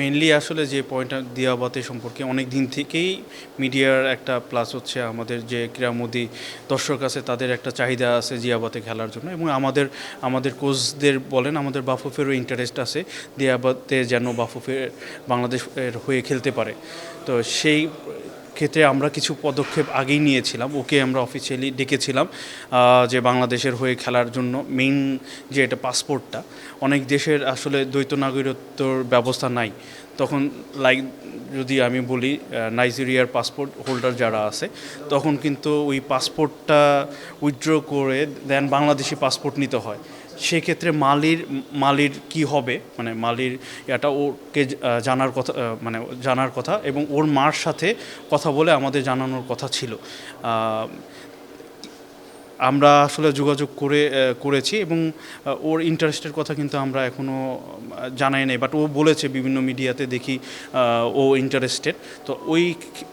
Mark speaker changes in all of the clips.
Speaker 1: Mainly আসলে যে পয়েন্টটা দিয়াবাতে সম্পর্কে অনেক দিন থেকেই মিডিয়ার একটা প্লাস হচ্ছে আমাদের যে ক্রীড়ামোদী দর্শক আছে, তাদের একটা চাহিদা আছে জিয়াবাতে খেলার জন্য এবং আমাদের আমাদের কোচদের বলেন, আমাদের বাফুফেরও ইন্টারেস্ট আছে দিয়াবাতে যেন বাফুফের, বাংলাদেশের হয়ে খেলতে পারে। তো সেই ক্ষেত্রে আমরা কিছু পদক্ষেপ আগেই নিয়েছিলাম। ওকে আমরা অফিসিয়ালি ডেকেছিলাম যে বাংলাদেশের হয়ে খেলার জন্য মেইন যে এটা পাসপোর্টটা অনেক দেশের আসলে দ্বৈত নাগরিকত্বর ব্যবস্থা নাই। তখন লাইক যদি আমি বলি নাইজেরিয়ার পাসপোর্ট হোল্ডার যারা আছে, তখন কিন্তু ওই পাসপোর্টটা উইথড্র করে দেন বাংলাদেশি পাসপোর্ট নিতে হয়। সেক্ষেত্রে মালির মালির কি হবে? মানে মালির এটা ওকে জানার কথা মানে জানার কথা এবং ওর মার সাথে কথা বলে আমাদের জানানোর কথা ছিল। আমরা আসলে যোগাযোগ করে করেছি এবং ওর ইন্টারেস্টের কথা কিন্তু আমরা এখনও জানাই নাই বাট ও বলেছে বিভিন্ন মিডিয়াতে দেখি ও ইন্টারেস্টেড তো ওই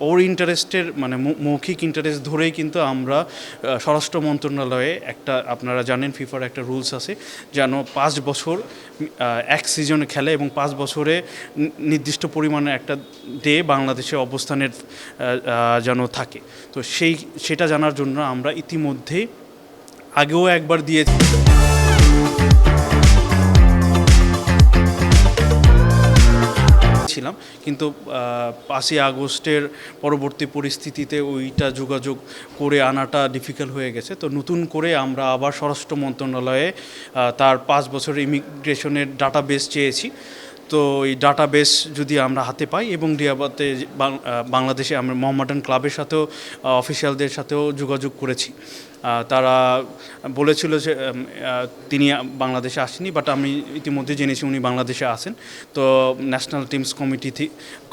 Speaker 1: ওর ইন্টারেস্টের মানে মৌখিক ইন্টারেস্ট ধরেই কিন্তু আমরা স্বরাষ্ট্র মন্ত্রণালয়ে একটা, আপনারা জানেন ফিফার একটা রুলস আছে, যেন পাঁচ বছর এক সিজনে খেলে এবং পাঁচ বছরে নির্দিষ্ট পরিমাণে একটা ডে বাংলাদেশে অবস্থানের যেন থাকে। তো সেই, সেটা জানার জন্য আমরা ইতিমধ্যেই আগেও একবার দিয়ে ছিলাম, কিন্তু পাঁচই আগস্টের পরবর্তী পরিস্থিতিতে ওইটা যোগাযোগ করে আনাটা ডিফিকাল্ট হয়ে গেছে। তো নতুন করে আমরা আবার স্বরাষ্ট্র মন্ত্রণালয়ে তার পাঁচ বছর ইমিগ্রেশনের ডাটা বেস চেয়েছি। তো এই ডাটা বেস যদি আমরা হাতে পাই এবং ডিয়াবাতে যে বাংলাদেশে আমরা মোহাম্মডান ক্লাবের সাথেও অফিসিয়ালদের সাথেও যোগাযোগ করেছি। তারা বলেছিল যে তিনি বাংলাদেশে আসেনি বাট আমি ইতিমধ্যে জেনেছি উনি বাংলাদেশে আসেন তো national teams committee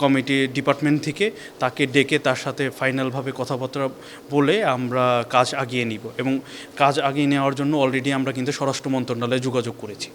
Speaker 1: committee department থেকে তাকে ডেকে তার সাথে ফাইনালভাবে কথাবার্তা বলে আমরা কাজ আগিয়ে নিব। এবং কাজ আগিয়ে নেওয়ার জন্য অলরেডি আমরা কিন্তু স্বরাষ্ট্র মন্ত্রণালয়ে যোগাযোগ করেছি।